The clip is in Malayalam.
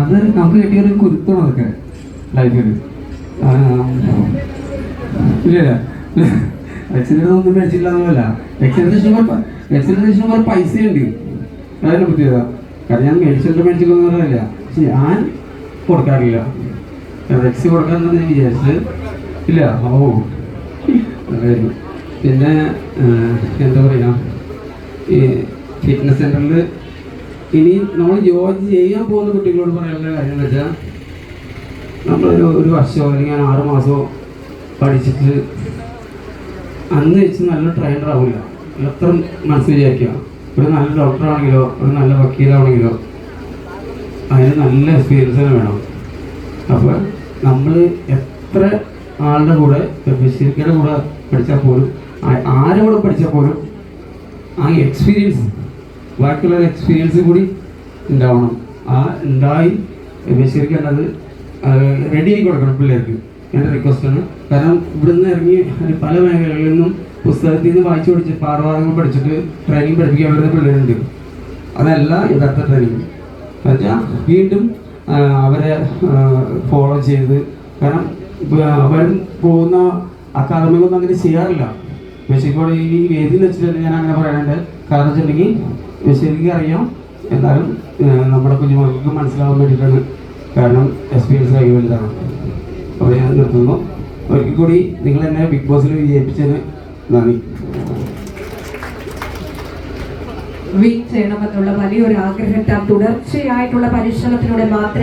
അത് നമുക്ക് കിട്ടിയൊരു കുരുത്തണം അതൊക്കെ. ലൈഫിൽ ഇല്ല എക്സിഡന്റ് ഒന്നും മേടിച്ചില്ല എന്നല്ല ശുഭർ പൈസ ഉണ്ട് അതിനെ പ്രത്യേകത. കാരണം ഞാൻ മേടിച്ചിട്ട് മേടിച്ചില്ലെന്നല്ല പക്ഷെ ഞാൻ കൊടുക്കാറില്ല. എക്സ് കൊടുക്കാന്ന് ഞാൻ വിചാരിച്ചത് ഇല്ല. ഓ പിന്നെ എന്താ പറയുക? ഈ ഫിറ്റ്നസ് സെന്ററിൽ ഇനി നമ്മൾ യോജി ചെയ്യാൻ പോകുന്ന കുട്ടികളോട് പറയാനുള്ള കാര്യം എന്ന് വെച്ചാൽ നമ്മളൊരു ഒരു വർഷമോ അല്ലെങ്കിൽ ആറ് മാസമോ പഠിച്ചിട്ട് അന്ന് വെച്ച് നല്ല ട്രെയിനർ ആവില്ല എത്ര മനസ്സിൽ വിചാരിക്കുക. ഒരു നല്ല ഡോക്ടറാണെങ്കിലോ ഒരു നല്ല വക്കീലാണെങ്കിലോ അതിന് നല്ല എക്സ്പീരിയൻസ് തന്നെ വേണം. അപ്പോൾ നമ്മൾ എത്ര ആളുടെ കൂടെ ബഷീർക്കയുടെ കൂടെ പഠിച്ചാൽ പോലും ആരുടെ കൂടെ പഠിച്ചാൽ പോലും ആ എക്സ്പീരിയൻസ് ബാക്കിയുള്ള എക്സ്പീരിയൻസ് കൂടി ഉണ്ടാവണം. ആ ഉണ്ടായി ബഷീർക്കേണ്ടത് റെഡി ആയി കൊടുക്കണം പിള്ളേർക്ക്. എന്റെ റിക്വസ്റ്റാണ് കാരണം ഇവിടുന്ന് ഇറങ്ങി പല മേഖലകളിൽ നിന്നും പുസ്തകത്തിൽ നിന്ന് വായിച്ചു പഠിച്ച് പാഠഭാഗങ്ങൾ പഠിച്ചിട്ട് ട്രെയിനിങ് പഠിപ്പിക്കാൻ വരുന്ന പിള്ളേരുണ്ട്. അതല്ല യഥാർത്ഥ ട്രെയിനിങ് എന്നുവെച്ചാൽ വീണ്ടും അവരെ ഫോളോ ചെയ്ത് കാരണം അവരും വരും പോകുന്ന അക്കാദമികളൊന്നും അങ്ങനെ ചെയ്യാറില്ല. ബഷീർക്കോട് ഈ വേദിയിൽ വെച്ചിട്ട് ഞാൻ അങ്ങനെ പറയാനുണ്ട് കാരണം വെച്ചിട്ടുണ്ടെങ്കിൽ ബഷീർക്ക് അറിയാം. എന്നാലും നമ്മുടെ കുഞ്ഞുമക്കൾക്ക് മനസ്സിലാവാൻ വേണ്ടിയിട്ടാണ്. കാരണം എക്സ്പീരിയൻസ് കൈ വലുതാണ്. അപ്പോൾ ഞാൻ നിർത്തുന്നു. ഒരിക്കൽ കൂടി നിങ്ങൾ എന്നെ ബിഗ് ബോസിൽ വിജയിപ്പിച്ചതിന് നന്ദി. വിൻ ചെയ്യണമെന്നുള്ള വലിയൊരു ആഗ്രഹത്താൽ തുടർച്ചയായിട്ടുള്ള പരിശ്രമത്തിലൂടെ മാത്രമേ